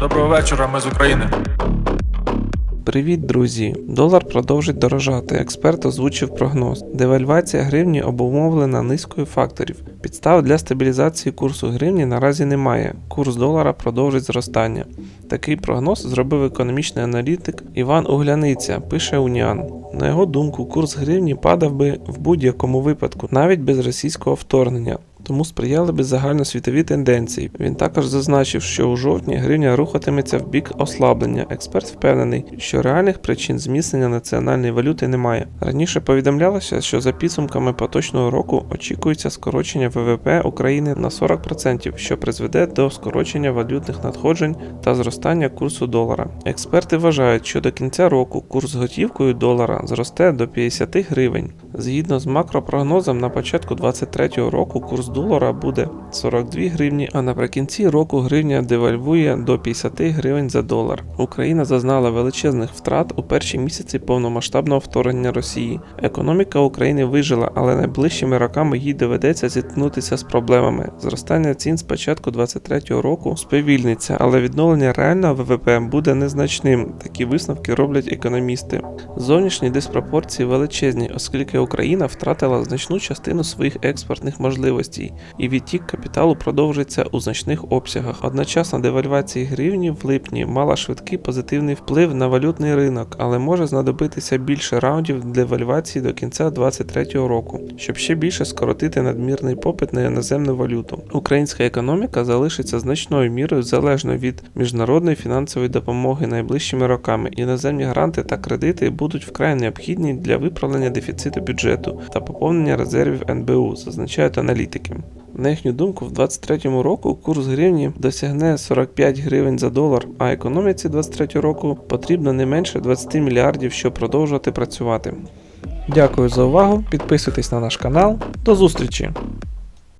Доброго вечора, ми з України. Привіт, друзі! Долар продовжить дорожати. Експерт озвучив прогноз. Девальвація гривні обумовлена низкою факторів. Підстав для стабілізації курсу гривні наразі немає. Курс долара продовжить зростання. Такий прогноз зробив економічний аналітик Іван Угляниця, пише Уніан. На його думку, курс гривні падав би в будь-якому випадку, навіть без російського вторгнення. Тому сприяли би загальносвітові тенденції. Він також зазначив, що у жовтні гривня рухатиметься в бік ослаблення. Експерт впевнений, що реальних причин зміцнення національної валюти немає. Раніше повідомлялося, що за підсумками поточного року очікується скорочення ВВП України на 40%, що призведе до скорочення валютних надходжень та зростання курсу долара. Експерти вважають, що до кінця року курс готівкою долара зросте до 50 гривень. Згідно з макропрогнозом, на початку 2023 року курс долара буде 42 гривні, а наприкінці року гривня девальвує до 50 гривень за долар. Україна зазнала величезних втрат у перші місяці повномасштабного вторгнення Росії. Економіка України вижила, але найближчими роками їй доведеться зіткнутися з проблемами. Зростання цін з початку 2023 року сповільниться, але відновлення реального ВВП буде незначним. Такі висновки роблять економісти. Зовнішні диспропорції величезні, оскільки Україна втратила значну частину своїх експортних можливостей, і відтік капіталу продовжується у значних обсягах. Одночасно девальвація гривні в липні мала швидкий позитивний вплив на валютний ринок, але може знадобитися більше раундів девальвації до кінця 2023 року, щоб ще більше скоротити надмірний попит на іноземну валюту. Українська економіка залишиться значною мірою залежною від міжнародної фінансової допомоги найближчими роками. Іноземні гранти та кредити будуть вкрай необхідні для виправлення дефіциту бюджету та поповнення резервів НБУ, зазначають аналітики. На їхню думку, в 2023 року курс гривні досягне 45 гривень за долар, а економіці 2023 року потрібно не менше 20 мільярдів, щоб продовжувати працювати. Дякую за увагу. Підписуйтесь на наш канал. До зустрічі!